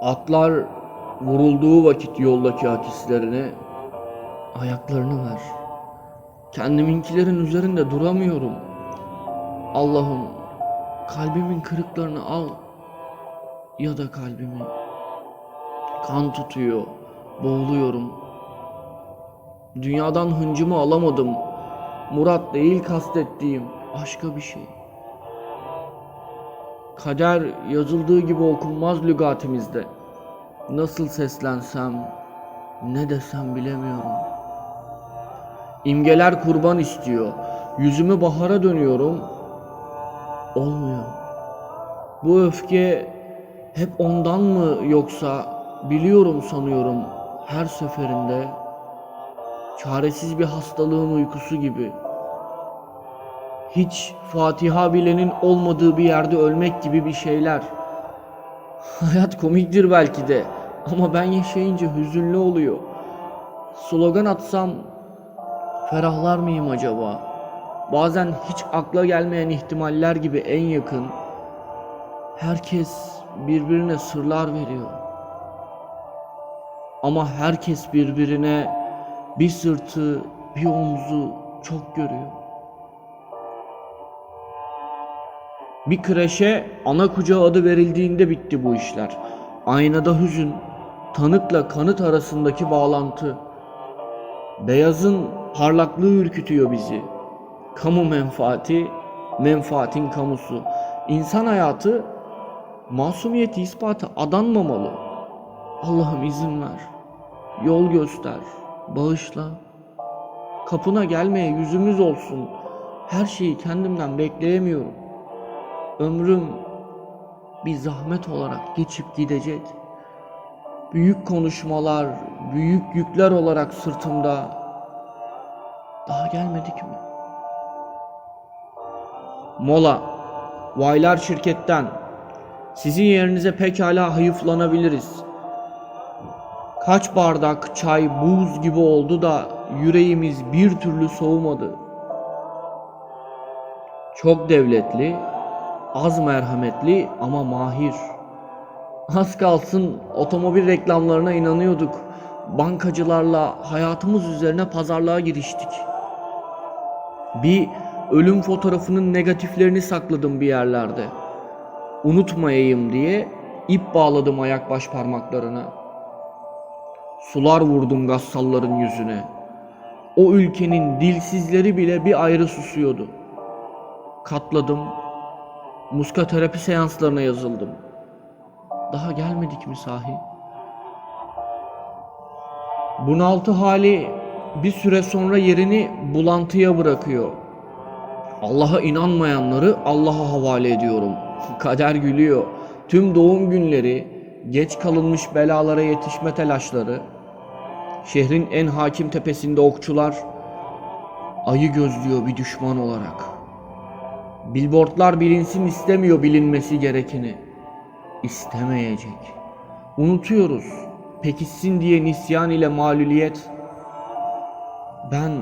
Atlar vurulduğu vakit yoldaki akislerine ayaklarını ver. Kendiminkilerin üzerinde duramıyorum. Allah'ım kalbimin kırıklarını al ya da kalbimi. Kan tutuyor, boğuluyorum. Dünyadan hıncımı alamadım. Murat değil kastettiğim başka bir şey. Kader yazıldığı gibi okunmaz lügatimizde. Nasıl seslensem, ne desem bilemiyorum. İmgeler kurban istiyor. Yüzümü bahara dönüyorum. Olmuyor. Bu öfke hep ondan mı yoksa biliyorum sanıyorum her seferinde. Çaresiz bir hastalığın uykusu gibi. Hiç Fatiha bilenin olmadığı bir yerde ölmek gibi bir şeyler. Hayat komiktir belki de ama ben yaşayınca hüzünlü oluyor. Slogan atsam ferahlar mıyım acaba? Bazen hiç akla gelmeyen ihtimaller gibi en yakın. Herkes birbirine sırlar veriyor. Ama herkes birbirine bir sırtı, bir omzu çok görüyor. Bir kreşe ana kucağı adı verildiğinde bitti bu işler. Aynada hüzün, tanıkla kanıt arasındaki bağlantı. Beyazın parlaklığı ürkütüyor bizi. Kamu menfaati, menfaatin kamusu. İnsan hayatı masumiyeti ispatı adanmamalı. Allah'ım izin ver. Yol göster. Bağışla. Kapına gelmeye yüzümüz olsun. Her şeyi kendimden bekleyemiyorum. Ömrüm bir zahmet olarak geçip gidecek. Büyük konuşmalar, büyük yükler olarak sırtımda. Daha gelmedik mi? Mola. Vaylar şirketten. Sizin yerinize pekala hayıflanabiliriz. Kaç bardak çay buz gibi oldu da yüreğimiz bir türlü soğumadı. Çok devletli, az merhametli ama mahir. Az kalsın otomobil reklamlarına inanıyorduk. Bankacılarla hayatımız üzerine pazarlığa giriştik. Bir ölüm fotoğrafının negatiflerini sakladım bir yerlerde. Unutmayayım diye ip bağladım ayak baş parmaklarına. Sular vurdum gassalların yüzüne. O ülkenin dilsizleri bile bir ayrı susuyordu. Katladım. Muska terapi seanslarına yazıldım. Daha gelmedik mi sahi? Bunaltı hali bir süre sonra yerini bulantıya bırakıyor. Allah'a inanmayanları Allah'a havale ediyorum. Kader gülüyor. Tüm doğum günleri, geç kalınmış belalara yetişme telaşları, şehrin en hakim tepesinde okçular ayı gözlüyor bir düşman olarak. Billboardlar bilinsin istemiyor bilinmesi gerekeni. İstemeyecek. Unutuyoruz. Pekişsin diye nisyan ile maluliyet. Ben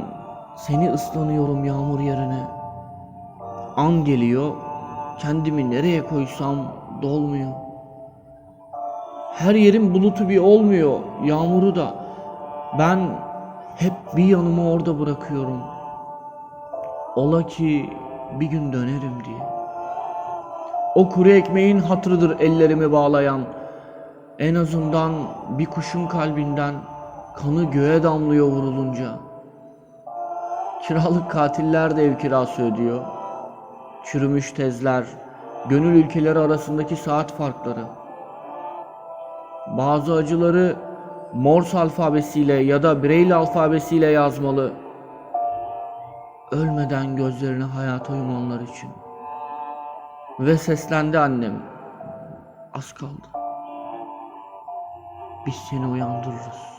seni ıslanıyorum yağmur yerine. An geliyor. Kendimi nereye koysam dolmuyor. Her yerin bulutu bir olmuyor. Yağmuru da. Ben hep bir yanımı orada bırakıyorum. Ola ki bir gün dönerim diye. O kuru ekmeğin hatırıdır ellerimi bağlayan. En azından bir kuşun kalbinden kanı göğe damlıyor vurulunca. Kiralık katiller de ev kirası ödüyor. Çürümüş tezler, gönül ülkeleri arasındaki saat farkları. Bazı acıları Morse alfabesiyle ya da Braille alfabesiyle yazmalı. Ölmeden gözlerini hayata yumanlar için. Ve seslendi annem. Az kaldı. Biz seni uyandırırız.